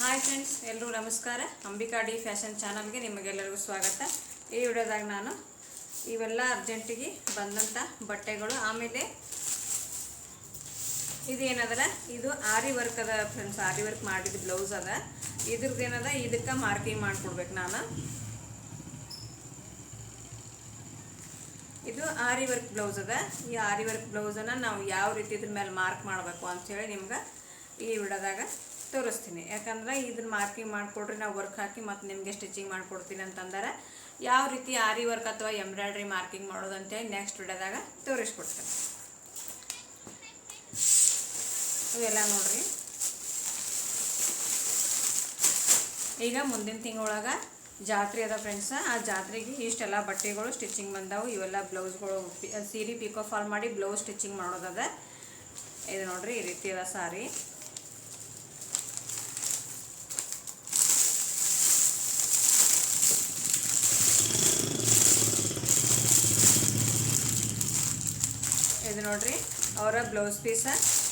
Hi friends ಎಲ್ಲರೂ ನಮಸ್ಕಾರ. Ambika D fashion ಚಾನಲ್ಗೆ ನಿಮಗೆಲ್ಲರಿಗೂ ಸ್ವಾಗತ. ಈ ವಿಡಿಯೋದಾಗ ನಾನು ಇವೆಲ್ಲ ಅರ್ಜೆಂಟಿಗೆ ಬಂದಂಥ ಬಟ್ಟೆಗಳು. ಆಮೇಲೆ ಇದು ಏನದಲ್ಲ ಇದು ಆರಿ ವರ್ಕ್ ಅದ ಫ್ರೆಂಡ್ಸ್ ಆರಿ ವರ್ಕ್ ಮಾಡಿದ ಬ್ಲೌಸ್ ಅದ. ಇದ್ರದ್ದು ಏನದ ಇದಕ್ಕೆ ಮಾರ್ಕಿಂಗ್ ಮಾಡಿಕೊಡ್ಬೇಕು ನಾನು. ಇದು ಆರಿ ವರ್ಕ್ ಬ್ಲೌಸ್ ಅದ. ಈ ಆರಿ ವರ್ಕ್ ಬ್ಲೌಸನ್ನು ನಾವು ಯಾವ ರೀತಿ ಇದ್ರ ಮೇಲೆ ಮಾರ್ಕ್ ಮಾಡಬೇಕು ಅಂಥೇಳಿ ನಿಮ್ಗೆ ಈ ವಿಡಿಯೋದಾಗ ತೋರಿಸ್ತೀನಿ. ಯಾಕಂದ್ರೆ ಇದನ್ನ ಮಾರ್ಕಿಂಗ್ ಮಾಡಿಕೊಡ್ರಿ, ನಾವು ವರ್ಕ್ ಹಾಕಿ ಮತ್ತು ನಿಮಗೆ ಸ್ಟಿಚಿಂಗ್ ಮಾಡಿಕೊಡ್ತೀನಿ ಅಂತಂದರೆ. ಯಾವ ರೀತಿ ಆರಿ ವರ್ಕ್ ಅಥವಾ ಎಂಬ್ರಾಯ್ಡ್ರಿ ಮಾರ್ಕಿಂಗ್ ಮಾಡೋದು ಅಂತೇಳಿ ನೆಕ್ಸ್ಟ್ ವಿಡಿಯೋದಾಗ ತೋರಿಸ್ಕೊಡ್ತೀನಿ. ಇವೆಲ್ಲ ನೋಡ್ರಿ. ಈಗ ಮುಂದಿನ ತಿಂಗಳೊಳಗೆ ಜಾತ್ರೆ ಅದ ಫ್ರೆಂಡ್ಸ್ ಆ ಜಾತ್ರೆಗೆ ಇಷ್ಟೆಲ್ಲ ಬಟ್ಟೆಗಳು ಸ್ಟಿಚಿಂಗ್ ಬಂದವು. ಇವೆಲ್ಲ ಬ್ಲೌಸ್ಗಳು, ಸೀರೆ ಪಿಕೋ ಫಾಲ್ ಮಾಡಿ ಬ್ಲೌಸ್ ಸ್ಟಿಚಿಂಗ್ ಮಾಡೋದದ. ಇದು ನೋಡ್ರಿ ಈ ರೀತಿ ಅದ ಸಾರಿ. ಇದು ನೋಡ್ರಿ. ಅವರ ಬ್ಲೌಸ್ ಪೀಸ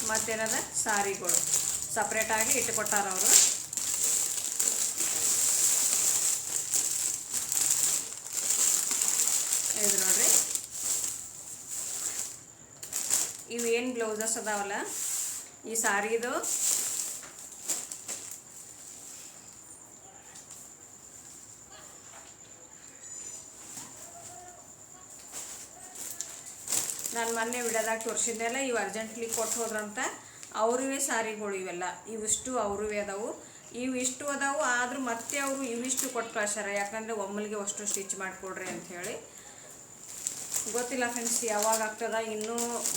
ಮತ್ತೇನದ ಸಾರಿಗಳು. ಸಪ್ರೇಟಾಗಿ ಇಟ್ಟುಕೊಟ್ಟಾರ ಅವರು. ಇದು ನೋಡ್ರಿ. ಇವೇನು ಬ್ಲೌಸಸ್ ಅದಾವಲ್ಲ? ಈ ಸಾರಿದು ನಾನು ಮೊನ್ನೆ ವಿಡದಾಗ ತೋರಿಸಿದ್ದೆ ಅಲ್ಲ, ಇವು ಅರ್ಜೆಂಟ್ಲಿ ಕೊಟ್ಟು ಹೋದ್ರಂತ. ಅವ್ರವೇ ಸಾರಿಗಳು ಇವೆಲ್ಲ. ಇವಿಷ್ಟು ಅವ್ರವೇ ಅದಾವು. ಇವಿಷ್ಟು ಅದಾವು, ಆದರೂ ಮತ್ತೆ ಅವರು ಇವಿಷ್ಟು ಕೊಟ್ಟು ಕಳ್ಸಾರ ಯಾಕಂದರೆ ಒಮ್ಮಲಿಗೆ ಅಷ್ಟು ಸ್ಟಿಚ್ ಮಾಡಿಕೊಡ್ರಿ ಅಂತ ಹೇಳಿ. ಗೊತ್ತಿಲ್ಲ ಫ್ರೆಂಡ್ಸ್ ಯಾವಾಗ ಆಗ್ತದ, ಇನ್ನೂ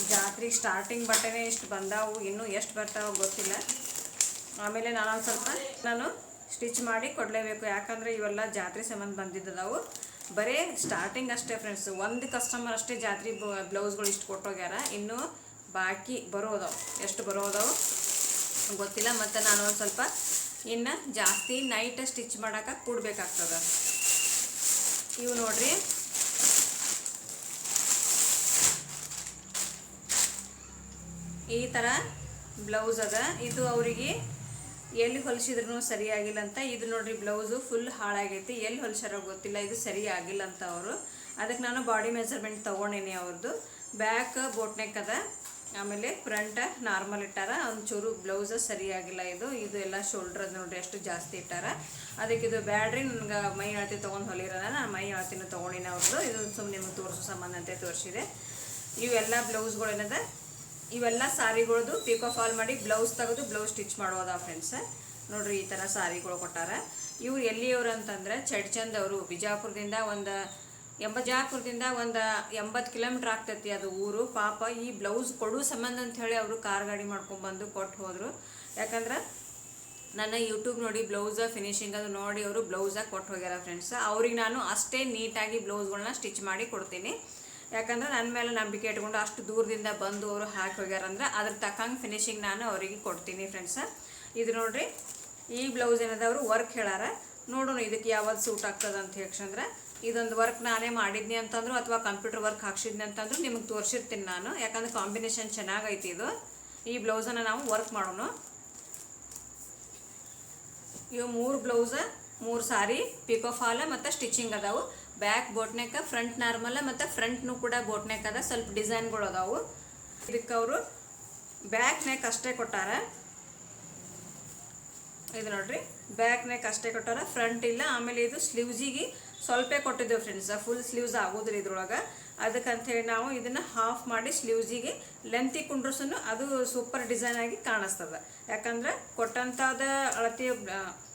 ಜಾತ್ರೆ ಸ್ಟಾರ್ಟಿಂಗ್ ಬಟ್ಟೆನೇ ಇಷ್ಟು ಬಂದಾವು, ಇನ್ನೂ ಎಷ್ಟು ಬರ್ತಾವ ಗೊತ್ತಿಲ್ಲ. ಆಮೇಲೆ ನಾನೊಂದು ಸ್ವಲ್ಪ ನಾನು ಸ್ಟಿಚ್ ಮಾಡಿ ಕೊಡಲೇಬೇಕು. ಯಾಕಂದರೆ ಇವೆಲ್ಲ ಜಾತ್ರೆ ಸಂಬಂಧ ಬಂದಿದ್ದದಾವು. ಬರೀ ಸ್ಟಾರ್ಟಿಂಗ್ ಅಷ್ಟೇ ಫ್ರೆಂಡ್ಸ್ ಒಂದು ಕಸ್ಟಮರ್ ಅಷ್ಟೇ ಜಾತ್ರೆ ಬ್ಲೌಸ್ಗಳು ಇಷ್ಟು ಕೊಟ್ಟೋಗ್ಯಾರ. ಇನ್ನು ಬಾಕಿ ಬರೋದವು. ಎಷ್ಟು ಬರೋದವು? ಗೊತ್ತಿಲ್ಲ, ಮತ್ತು ನಾನು ಒಂದು ಸ್ವಲ್ಪ ಇನ್ನು ಜಾಸ್ತಿ ನೈಟ್ ಸ್ಟಿಚ್ ಮಾಡೋಕೆ ಕೂಡಬೇಕಾಗ್ತದೆ. ಇವು ನೋಡ್ರಿ. ಈ ಥರ ಬ್ಲೌಸ್ ಅದ. ಇದು ಅವರಿಗೆ ಎಲ್ಲಿ ಹೊಲಿಸಿದ್ರು ಸರಿಯಾಗಿಲ್ಲ ಅಂತ. ಇದು ನೋಡ್ರಿ ಬ್ಲೌಸು ಫುಲ್ ಹಾಳಾಗೈತಿ. ಎಲ್ಲಿ ಹೊಲಿಸಾರೋ ಗೊತ್ತಿಲ್ಲ. ಇದು ಸರಿ ಆಗಿಲ್ಲ ಅಂತ ಅವರು. ಅದಕ್ಕೆ ನಾನು ಬಾಡಿ ಮೆಜರ್ಮೆಂಟ್ ತೊಗೊಂಡೇನಿ ಅವ್ರದ್ದು ಬ್ಯಾಕ್ ಬೋಟ್ನೆಕ್ ಅದ. ಆಮೇಲೆ ಫ್ರಂಟ್ ನಾರ್ಮಲ್ ಇಟ್ಟಾರ. ಒಂಚೂರು ಬ್ಲೌಸ ಸರಿಯಾಗಿಲ್ಲ ಇದು. ಇದು ಎಲ್ಲ ಶೋಲ್ಡ್ರ್ ನೋಡ್ರಿ ಎಷ್ಟು ಜಾಸ್ತಿ ಇಟ್ಟಾರ. ಅದಕ್ಕೆ ಇದು ಬ್ಯಾಡ್ರಿ. ನನ್ಗೆ ಮೈ ಅಳತೆ ತೊಗೊಂಡು ಹೊಲಿರಲ್ಲ. ನಾನು ಮೈ ಅಳತಿನೂ ತೊಗೊಂಡಿನಿ ಅವ್ರದ್ದು ಇದು ಸುಮ್ಮನೆ ನಿಮಗೆ ತೋರಿಸೋ ಸಂಬಂಧ ಅಂತ ತೋರಿಸಿದೆ. ಇವೆಲ್ಲ ಬ್ಲೌಸ್ಗಳು ಏನದ ಇವೆಲ್ಲ ಸಾರಿಗಳದು ಪಿಕೋ ಫಾಲ್ ಮಾಡಿ ಬ್ಲೌಸ್ ತೆಗೆದು ಬ್ಲೌಸ್ ಸ್ಟಿಚ್ ಮಾಡೋದ ಫ್ರೆಂಡ್ಸ್? ನೋಡ್ರಿ ಈ ಥರ ಸಾರಿಗಳು ಕೊಟ್ಟಾರ. ಇವ್ರು ಎಲ್ಲಿಯವ್ರು ಅಂತಂದ್ರೆ ಚಡ್ಚಂದ್ ಅವರು. ಬಿಜಾಪುರದಿಂದ ಒಂದು ಎಂಬಜಾಪುರದಿಂದ ಒಂದು ಎಂಬತ್ತು ಕಿಲೋಮೀಟ್ರ್ ಆಗ್ತೈತಿ ಅದು ಊರು. ಪಾಪ ಈ ಬ್ಲೌಸ್ ಕೊಡು ಸಂಬಂಧ ಅಂತ ಹೇಳಿ ಅವರು ಕಾರ್ ಗಾಡಿ ಮಾಡ್ಕೊಂಡ್ಬಂದು ಕೊಟ್ಟು ಹೋದರು. ಯಾಕಂದ್ರೆ ನನ್ನ ಯೂಟ್ಯೂಬ್ ನೋಡಿ ಬ್ಲೌಸ ಫಿನಿಶಿಂಗ್ ಅದು ನೋಡಿ ಅವರು ಬ್ಲೌಸ್ ಕೊಟ್ಟು ಹೋಗ್ಯಾರ ಫ್ರೆಂಡ್ಸ್. ಅವ್ರಿಗೆ ನಾನು ಅಷ್ಟೇ ನೀಟಾಗಿ ಬ್ಲೌಸ್ಗಳನ್ನ ಸ್ಟಿಚ್ ಮಾಡಿ ಕೊಡ್ತೀನಿ. ಯಾಕಂದ್ರೆ ನನ್ನ ಮೇಲೆ ನಂಬಿಕೆ ಇಟ್ಕೊಂಡು ಅಷ್ಟು ದೂರದಿಂದ ಬಂದು ಅವರು ಹಾಕಿ ಹೋಗ್ಯಾರ ಅಂದ್ರೆ ಅದ್ರ ತಕ್ಕಂಗೆ ಫಿನಿಶಿಂಗ್ ನಾನು ಅವರಿಗೆ ಕೊಡ್ತೀನಿ ಫ್ರೆಂಡ್ಸ ಇದು ನೋಡ್ರಿ, ಈ ಬ್ಲೌಸ್ ಏನದ ಅವರು ವರ್ಕ್ ಹೇಳಾರ. ನೋಡೋಣ ಇದಕ್ಕೆ ಯಾವ್ದು ಸೂಟ್ ಆಗ್ತದೆ ಅಂತ ಹೇಳ್ಕಂದ್ರೆ ಇದೊಂದು ವರ್ಕ್ ನಾನೇ ಮಾಡಿದ್ನಿ ಅಂತಂದ್ರು ಅಥವಾ ಕಂಪ್ಯೂಟರ್ ವರ್ಕ್ ಹಾಕ್ಸಿದ್ನಿ ಅಂತಂದ್ರು ನಿಮಗೆ ತೋರಿಸಿರ್ತೀನಿ ನಾನು. ಯಾಕಂದ್ರೆ ಕಾಂಬಿನೇಷನ್ ಚೆನ್ನಾಗೈತಿ ಇದು. ಈ ಬ್ಲೌಸನ್ನು ನಾವು ವರ್ಕ್ ಮಾಡೋಣ. ಇವು ಮೂರು ಬ್ಲೌಸ ಮೂರು ಸಾರಿ ಪಿಕೋ ಫಾಲ ಮತ್ತು ಸ್ಟಿಚಿಂಗ್ ಅದಾವು. ಬ್ಯಾಕ್ ಬೋಟ್ನೆಕ್ ಫ್ರಂಟ್ ನಾರ್ಮಲ್ ಮತ್ತು ಫ್ರಂಟ್ನು ಕೂಡ ಬೋಟ್ನೆಕ್ ಅದ. ಸ್ವಲ್ಪ ಡಿಸೈನ್ಗಳು ಅದಾವು. ಇದಕ್ಕೆ ಅವರು ಬ್ಯಾಕ್ ನೆಕ್ ಅಷ್ಟೇ ಕೊಟ್ಟಾರ. ಇದು ನೋಡ್ರಿ. ಬ್ಯಾಕ್ ನೆಕ್ ಅಷ್ಟೇ ಕೊಟ್ಟಾರ. ಫ್ರಂಟ್ ಇಲ್ಲ. ಆಮೇಲೆ ಇದು ಸ್ಲೀವ್ಸಿಗೆ ಸ್ವಲ್ಪ ಕೊಟ್ಟಿದ್ದೇವೆ ಫ್ರೆಂಡ್ಸ್ ಫುಲ್ ಸ್ಲೀವ್ಸ್ ಆಗೋದ್ರಿ ಇದ್ರೊಳಗೆ. ಅದಕ್ಕಂಥೇಳಿ ನಾವು ಇದನ್ನು ಹಾಫ್ ಮಾಡಿ ಸ್ಲೀವ್ಸಿಗೆ ಲೆಂತಿ ಕುಂಡ್ರಸನ್ನು ಅದು ಸೂಪರ್ ಡಿಸೈನ್ ಆಗಿ ಕಾಣಿಸ್ತದೆ. ಯಾಕಂದ್ರೆ ಕೊಟ್ಟಂಥದ ಅಳತೆ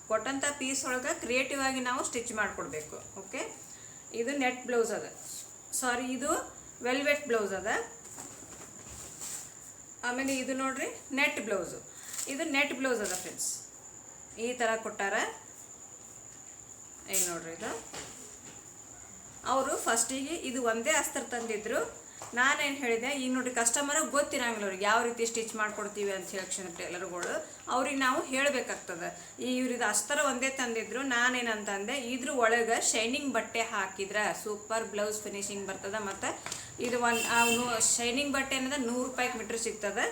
ಕೊಟ್ಟಂಥ ಪೀಸ್ ಒಳಗೆ ಕ್ರಿಯೇಟಿವ್ ಆಗಿ ನಾವು ಸ್ಟಿಚ್ ಮಾಡಿಕೊಡ್ಬೇಕು ಓಕೆ ಇದು ನೆಟ್ ಬ್ಲೌಸ್ ಅದ. ಸಾರಿ ಇದು ವೆಲ್ವೆಟ್ ಬ್ಲೌಸ್ ಅದ. ಆಮೇಲೆ ಇದು ನೋಡ್ರಿ ನೆಟ್ ಬ್ಲೌಸು ಇದು ನೆಟ್ ಬ್ಲೌಸ್ ಅದ ಫ್ರೆಂಡ್ಸ್ ಈ ಥರ ಕೊಟ್ಟಾರ. ಏನು ನೋಡ್ರಿ ಇದು. ಅವರು ಫಸ್ಟಿಗೆ ಇದು ಒಂದೇ ಅಸ್ತ್ರ ತಂದಿದ್ರು. ನಾನೇನು ಹೇಳಿದೆ, ಈಗ ನೋಡಿ ಕಸ್ಟಮರ್ ಗೊತ್ತಿರಂಗಿಲ್ಲ ಅವ್ರಿಗೆ ಯಾವ ರೀತಿ ಸ್ಟಿಚ್ ಮಾಡ್ಕೊಡ್ತೀವಿ ಅಂತ ಹೇಳಿ ಟೇಲರ್ಗಳು ಅವ್ರಿಗೆ ನಾವು ಹೇಳಬೇಕಾಗ್ತದೆ. ಈ ಇವ್ರದ್ದು ಅಸ್ತ್ರ ಒಂದೇ ತಂದಿದ್ರು ನಾನೇನಂತಂದೆ ಇದ್ರ ಒಳಗೆ ಶೈನಿಂಗ್ ಬಟ್ಟೆ ಹಾಕಿದ್ರೆ ಸೂಪರ್ ಬ್ಲೌಸ್ ಫಿನಿಶಿಂಗ್ ಬರ್ತದೆ ಮತ್ತು ಇದು ಒಂದು ಶೈನಿಂಗ್ ಬಟ್ಟೆ ಅನ್ನೋದು ನೂರು ರೂಪಾಯಿಗೆ ಮೀಟ್ರ್ ಸಿಗ್ತದೆ.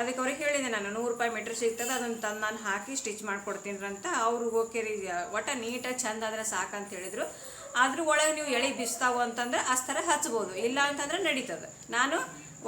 ಅದಕ್ಕೆ ಅವ್ರಿಗೆ ಹೇಳಿದೆ ನಾನು, ನೂರು ರೂಪಾಯಿ ಮೀಟ್ರ್ ಸಿಗ್ತದೆ, ಅದನ್ನು ತಂದು ನಾನು ಹಾಕಿ ಸ್ಟಿಚ್ ಮಾಡಿಕೊಡ್ತೀನಿ ಅಂತ. ಅವ್ರಿಗೆ ಓಕೆ ರೀ, ಒಟ್ಟ ನೀಟಾಗಿ ಚಂದ ಆದರೆ ಸಾಕಂತ ಹೇಳಿದರು. ಅದ್ರ ಒಳಗೆ ನೀವು ಎಳೆ ಬಿಸ್ತಾವು ಅಂತಂದ್ರೆ ಅಸ್ತರ ಹಚ್ಬೋದು, ಇಲ್ಲ ಅಂತಂದ್ರೆ ನಡೀತದೆ. ನಾನು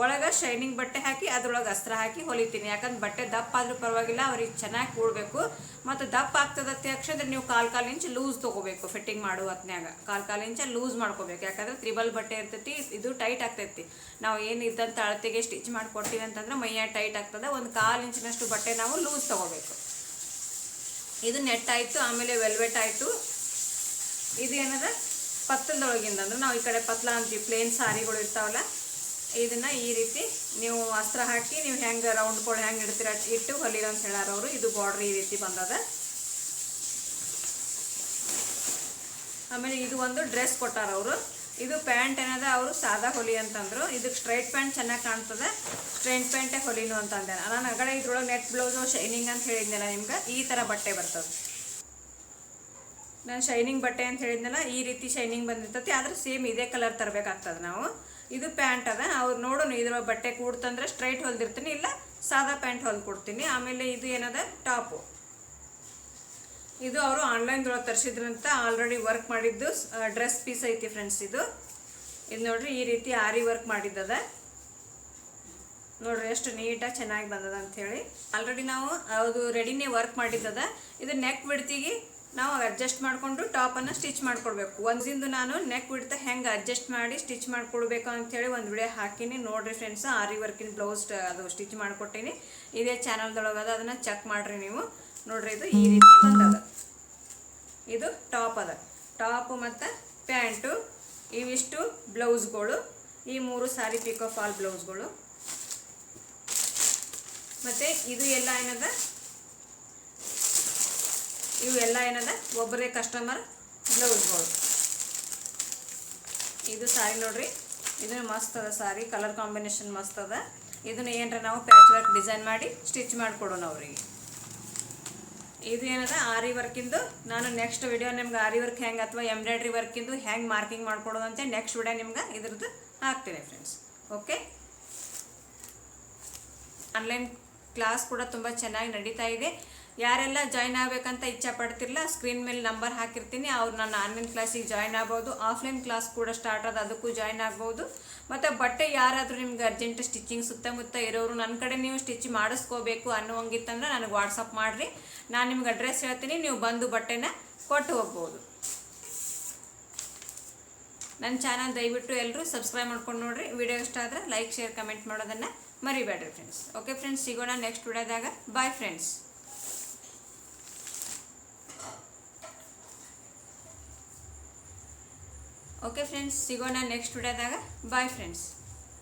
ಒಳಗೆ ಶೈನಿಂಗ್ ಬಟ್ಟೆ ಹಾಕಿ, ಅದ್ರೊಳಗೆ ಅಸ್ತ್ರ ಹಾಕಿ ಹೊಲಿತೀನಿ. ಯಾಕಂದ್ರೆ ಬಟ್ಟೆ ದಪ್ಪ ಆದ್ರೂ ಪರವಾಗಿಲ್ಲ, ಅವ್ರಿಗೆ ಚೆನ್ನಾಗಿ ಕೂಡಬೇಕು. ಮತ್ತು ದಪ್ಪ ಆಗ್ತದೆ ತಕ್ಷಣ ನೀವು ಕಾಲು ಕಾಲು ಇಂಚ್ ಲೂಸ್ ತೊಗೋಬೇಕು ಫಿಟ್ಟಿಂಗ್ ಮಾಡುವ ಹೊತ್ನ್ಯಾಗ ಕಾಲು ಕಾಲು ಇಂಚ ಲೂಸ್ ಮಾಡ್ಕೋಬೇಕು. ಯಾಕಂದ್ರೆ ತ್ರಿಬಲ್ ಬಟ್ಟೆ ಇರ್ತೈತಿ, ಇದು ಟೈಟ್ ಆಗ್ತೈತಿ. ನಾವು ಏನು ಇದ್ದಂಥ ಅಳತೆಗೆ ಸ್ಟಿಚ್ ಮಾಡಿಕೊಡ್ತೀವಿ ಅಂತಂದ್ರೆ ಮೈಯ ಟೈಟ್ ಆಗ್ತದೆ. ಒಂದು ಕಾಲು ಇಂಚಿನಷ್ಟು ಬಟ್ಟೆ ನಾವು ಲೂಸ್ ತೊಗೋಬೇಕು. ಇದು ನೆಟ್ ಆಯಿತು, ಆಮೇಲೆ ವೆಲ್ವೆಟ್ ಆಯಿತು. ಇದು ಏನದ? ಪತ್ತಲದೊಳಗಿಂದ ಅಂದ್ರೆ ನಾವು ಈ ಕಡೆ ಪತ್ಲ ಅಂತೀವಿ ಪ್ಲೇನ್ ಸಾರಿಗಳು ಇರ್ತಾವಲ್ಲ, ಇದನ್ನ ಈ ರೀತಿ ನೀವು ಅಸ್ತ್ರ ಹಾಕಿ, ನೀವು ಹೆಂಗೆ ರೌಂಡ್ಗಳು ಹೆಂಗೆ ಇಡ್ತೀರ, ಇಟ್ಟು ಹೊಲಿರ ಅಂತ ಹೇಳಾರವರು ಇದು ಬಾರ್ಡ್ರ್ ಈ ರೀತಿ ಬಂದದ. ಆಮೇಲೆ ಇದು ಒಂದು ಡ್ರೆಸ್ ಕೊಟ್ಟಾರ ಅವರು. ಇದು ಪ್ಯಾಂಟ್ ಏನದ? ಅವರು ಸಾದಾ ಹೊಲಿ ಅಂತಂದ್ರು. ಇದಕ್ಕೆ ಸ್ಟ್ರೈಟ್ ಪ್ಯಾಂಟ್ ಚೆನ್ನಾಗಿ ಕಾಣ್ತದೆ. ಸ್ಟ್ರೈಟ್ ಪ್ಯಾಂಟೇ ಹೊಲಿನು ಅಂತಂದೆ. ನಾನು ಅಗಡೆ ಇದ್ರೊಳಗೆ ನೆಟ್ ಬ್ಲೌಸು ಶೈನಿಂಗ್ ಅಂತ ಹೇಳಿದ್ನಲ್ಲ ನಿಮ್ಗೆ, ಈ ಥರ ಬಟ್ಟೆ ಬರ್ತದೆ. ನಾನು ಶೈನಿಂಗ್ ಬಟ್ಟೆ ಅಂತ ಹೇಳಿದ್ನಲ್ಲ, ಈ ರೀತಿ ಶೈನಿಂಗ್ ಬಂದಿರ್ತತಿ, ಆದ್ರೆ ಸೇಮ್ ಇದೇ ಕಲರ್ ತರಬೇಕಾಗ್ತದೆ ನಾವು. ಇದು ಪ್ಯಾಂಟ್ ಅದ, ಅವ್ರು ನೋಡೋಣ ಇದ್ರ ಬಟ್ಟೆ ಕೂಡ್ತಂದ್ರೆ ಸ್ಟ್ರೈಟ್ ಹೊಲ್ದಿರ್ತೀನಿ, ಇಲ್ಲ ಸಾದಾ ಪ್ಯಾಂಟ್ ಹೊಲ್ದು ಕೊಡ್ತೀನಿ ಆಮೇಲೆ ಇದು ಏನದ? ಟಾಪು ಇದು ಅವರು ಆನ್ಲೈನ್ದೊಳಗೆ ತರಿಸಿದ್ರಂತ ಆಲ್ರೆಡಿ ವರ್ಕ್ ಮಾಡಿದ್ದು ಡ್ರೆಸ್ ಪೀಸ್ ಐತಿ ಫ್ರೆಂಡ್ಸ್ ಇದು. ಇದು ನೋಡ್ರಿ, ಈ ರೀತಿ ಆರಿ ವರ್ಕ್ ಮಾಡಿದ್ದದ. ನೋಡ್ರಿ ಎಷ್ಟು ನೀಟಾಗಿ ಚೆನ್ನಾಗಿ ಬಂದದ ಅಂತ ಹೇಳಿ. ಆಲ್ರೆಡಿ ನಾವು ಅದು ರೆಡಿನೇ ವರ್ಕ್ ಮಾಡಿದ್ದದ. ಇದು ನೆಕ್ ಬಿಡ್ತಿಗೆ ನಾವು ಅಡ್ಜಸ್ಟ್ ಮಾಡಿಕೊಂಡು ಟಾಪನ್ನು ಸ್ಟಿಚ್ ಮಾಡಿಕೊಡ್ಬೇಕು. ಒಂದಿಂದು ನಾನು ನೆಕ್ ಬಿಡ್ತಾ ಹೆಂಗೆ ಅಡ್ಜಸ್ಟ್ ಮಾಡಿ ಸ್ಟಿಚ್ ಮಾಡಿಕೊಡ್ಬೇಕು ಅಂಥೇಳಿ ಒಂದು ವಿಡಿಯೋ ಹಾಕೀನಿ. ನೋಡಿರಿ ಫ್ರೆಂಡ್ಸ್ ಆರಿ ವರ್ಕಿನ ಬ್ಲೌಸ್ ಅದು ಸ್ಟಿಚ್ ಮಾಡಿಕೊಟ್ಟೀನಿ. ಇದೇ ಚಾನಲ್ದೊಳಗೆ ಅದ, ಅದನ್ನು ಚೆಕ್ ಮಾಡಿರಿ ನೀವು. ನೋಡ್ರಿ ಇದು ಈ ರೀತಿ ಬಂದದ ಇದು ಟಾಪ್ ಅದ. ಟಾಪ್ ಮತ್ತು ಪ್ಯಾಂಟು ಇವಿಷ್ಟು ಬ್ಲೌಸ್ಗಳು ಈ ಮೂರು ಸಾರಿ ಪಿಕೋ ಫಾಲ್ ಬ್ಲೌಸ್ಗಳು ಮತ್ತು ಇದು ಎಲ್ಲ ಏನದ? ಇವೆಲ್ಲ ಏನದ? ಒಬ್ಬರೇ ಕಸ್ಟಮರ್ ಬ್ಲೌಸ್ಗಳು ಇದು ಸಾರಿ ನೋಡ್ರಿ. ಇದನ್ನು ಮಸ್ತ್ ಅದ ಸಾರಿ ಕಲರ್ ಕಾಂಬಿನೇಷನ್ ಮಸ್ತ್ ಅದ. ಇದನ್ನ ಏನರ ನಾವು ಪ್ಯಾಚ್ ವರ್ಕ್ ಡಿಸೈನ್ ಮಾಡಿ ಸ್ಟಿಚ್ ಮಾಡಿಕೊಡೋಣ ಅವರಿಗೆ. ಇದು ಏನದ? ಆರಿ ವರ್ಕಿಂದು ನಾನು ನೆಕ್ಸ್ಟ್ ವಿಡಿಯೋ ನಿಮ್ಗೆ ಆರಿ ವರ್ಕ್ ಹೆಂಗೆ ಅಥವಾ ಎಂಬ್ರಾಯ್ಡ್ರಿ ವರ್ಕಿಂದು ಹೆಂಗೆ ಮಾರ್ಕಿಂಗ್ ಮಾಡ್ಕೊಡೋದಂತೆ ನೆಕ್ಸ್ಟ್ ವಿಡಿಯೋ ನಿಮ್ಗೆ ಇದ್ರದ್ದು ಹಾಕ್ತೀನಿ ಫ್ರೆಂಡ್ಸ್ ಓಕೆ ಆನ್ಲೈನ್ ಕ್ಲಾಸ್ ಕೂಡ ತುಂಬ ಚೆನ್ನಾಗಿ ನಡೀತಾ ಇದೆ. ಯಾರೆಲ್ಲ ಜಾಯ್ನ್ ಆಗಬೇಕಂತ ಇಚ್ಛೆ ಪಡ್ತಿರಲ್ಲ ಸ್ಕ್ರೀನ್ ಮೇಲೆ ನಂಬರ್ ಹಾಕಿರ್ತೀನಿ. ಅವ್ರು ನನ್ನ ಆನ್ಲೈನ್ ಕ್ಲಾಸಿಗೆ ಜಾಯ್ನ್ ಆಗ್ಬೋದು. ಆಫ್ಲೈನ್ ಕ್ಲಾಸ್ ಕೂಡ ಸ್ಟಾರ್ಟ್ ಆದ ಅದಕ್ಕೂ ಜಾಯ್ನ್ ಆಗ್ಬೋದು. ಮತ್ತು ಬಟ್ಟೆ ಯಾರಾದರೂ ನಿಮ್ಗೆ ಅರ್ಜೆಂಟ್ ಸ್ಟಿಚಿಂಗ್ ಸುತ್ತಮುತ್ತ ಇರೋರು ನನ್ನ ಕಡೆ ನೀವು ಸ್ಟಿಚ್ ಮಾಡಿಸ್ಕೋಬೇಕು ಅನ್ನೋಂಗಿತ್ತಂದ್ರೆ ನನಗೆ ವಾಟ್ಸಪ್ ಮಾಡಿರಿ. ನಾನು ನಿಮ್ಗೆ ಅಡ್ರೆಸ್ ಹೇಳ್ತೀನಿ. ನೀವು ಬಂದು ಬಟ್ಟೆನ ಕೊಟ್ಟು ಹೋಗ್ಬೋದು. ನನ್ನ ಚಾನಲ್ ದಯವಿಟ್ಟು ಎಲ್ಲರೂ ಸಬ್ಸ್ಕ್ರೈಬ್ ಮಾಡ್ಕೊಂಡು ನೋಡಿರಿ. ವಿಡಿಯೋ ಇಷ್ಟ ಆದರೆ ಲೈಕ್ ಶೇರ್ ಕಮೆಂಟ್ ಮಾಡೋದನ್ನು ಮರಿಬೇಡ್ರಿ ಫ್ರೆಂಡ್ಸ್ ಓಕೆ ಫ್ರೆಂಡ್ಸ್ ಸಿಗೋಣ ನೆಕ್ಸ್ಟ್ ವಿಡಿಯೋದಾಗ. ಬಾಯ್ ಫ್ರೆಂಡ್ಸ್ ಓಕೆ ಫ್ರೆಂಡ್ಸ್ ಸಿಗೋಣ ನೆಕ್ಸ್ಟ್ ವಿಡಿಯೋದಾಗ ಬಾಯ್ ಫ್ರೆಂಡ್ಸ್